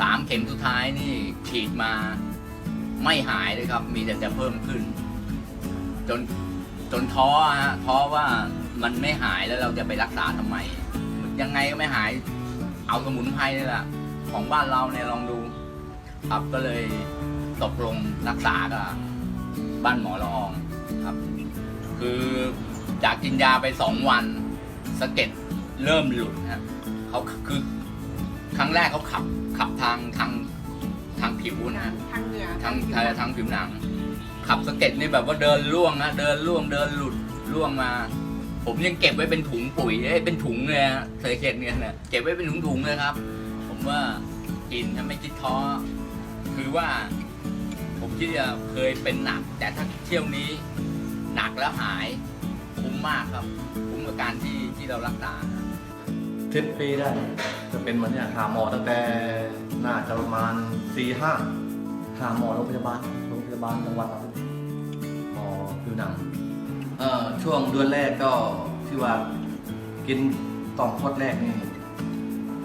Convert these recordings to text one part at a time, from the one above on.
สามเข็มสุดท้ายนี่ฉีดมาไม่หายเลยครับ มีแต่จะเพิ่มขึ้น จนจนท้อฮะท้อว่ามันไม่หายแล้วเราจะไปรักษาทำไม ยังไงก็ไม่หาย เอาสมุนไพรนี่แหละของบ้านเราเนี่ยลองดู ครับก็เลยตกลงรักษากับบ้านหมอละอองครับ คือจากกินยาไปสองวันสะเก็ดเริ่มหลุดฮะเขาคือครั้งแรกเขาขับ ขับทางทางทางผิวนะฮะทางเหนือทางทางทางผิวหนัง ขับสะเก็ดนี่แบบว่าเดินล่วงนะเดินล่วงเดินหลุดล่วงมา ผมยังเก็บไว้เป็นถุงปุ๋ยเอ้ยเป็นถุงเลยฮะสะเก็ดเนี่ยนะเก็บไว้เป็นถุงถุงๆเลยครับ ผมว่ากินถ้าไม่คิดท้อคือว่า ผมคิดจะเคยเป็นหนัก แต่ถ้าเที่ยวนี้ หนักแล้วหายคุ้มมากครับ คุ้มกับการที่ที่เรารักษา สิบปีได้ จะเป็นมันเนี่ยหาหมอตั้งแต่น่าจะประมาณสี่ห้าหาหมอโรงพยาบาลโรงพยาบาลจังหวัดครับหมอผิวหนังเอ่อช่วงเดือนแรกก็ที่ว่ากินต่อมพดแรกนี่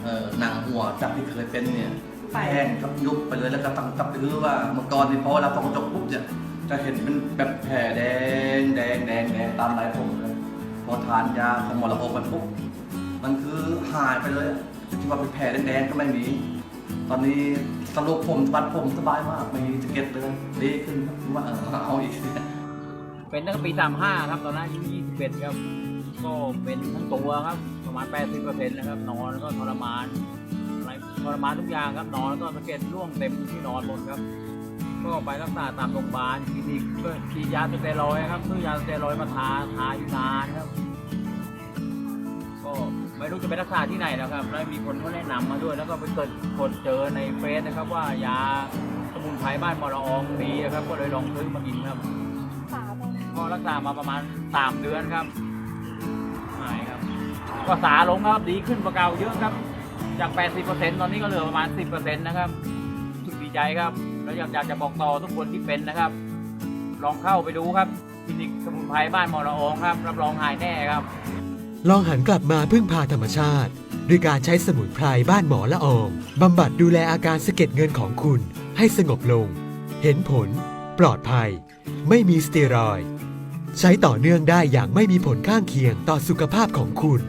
เอ่อหนังหัวจากที่เคยเป็นเนี่ยแห้งครับยุบไปเลยแล้วก็ตั้งกับคือว่าเมื่อก่อนนี่พอเราต้องกระจกปุ๊บเนี่ยจะเห็นเป็นแบบแผลแดงแดงแดงแดงตามลายผมเลยพอทานยาของหมอละอมมันปุ๊บมันคือ หายไปเลยที่ว่าเป็นแผลแดงๆก็ไม่มี ตอนนี้สรุปผมปัดผมสบายมากไม่มีสะเก็ดเลยดีขึ้นครับว่าเออเอาอีก เป็นตั้งแต่ปี 35 ครับ ตอนนั้นอายุ21 ครับ ก็เป็นทั้งตัวครับ ประมาณ 80%นะครับ นอนแล้วก็ทรมานอะไรทรมานทุกอย่างครับ นอนแล้วก็สะเก็ดร่วงเต็มที่นอนหมดครับ ก็ไปรักษาตามโรงพยาบาลคลินิกก็ฉีดยาสเตียรอยด์ครับซื้อยาสเตียรอยด์มาทาทาอยู่นานครับ ก็ ไม่รู้จะไปรักษาที่ไหนนะครับแล้วมีคนเขาแนะนำมาด้วยแล้วก็ไปเกิดคนเจอในเฟซนะครับ ว่ายาสมุนไพรบ้านมอละอองดีนะครับ ก็เลยลองซื้อมากินครับก็รักษามาประมาณ 3 เดือนครับหายครับ ก็สาลงครับดีขึ้นกว่าเก่าเยอะครับ จาก 80%ตอนนี้ก็เหลือประมาณ 10%นะครับรู้สึกดีใจครับแล้วอยากอยากจะบอกต่อทุกคนที่เป็นนะครับ ลองเข้าไปดูครับคลินิกสมุนไพรบ้านมอละอองครับรับรองหายแน่ครับ ลองหันกลับมาพึ่งพาธรรมชาติด้วยการใช้สมุนไพรบ้านหมอละอองบำบัดดูแลอาการสะเก็ดเงินของคุณให้สงบลง เห็นผล ปลอดภัย ไม่มีสเตียรอย ใช้ต่อเนื่องได้อย่างไม่มีผลข้างเคียงต่อสุขภาพของคุณ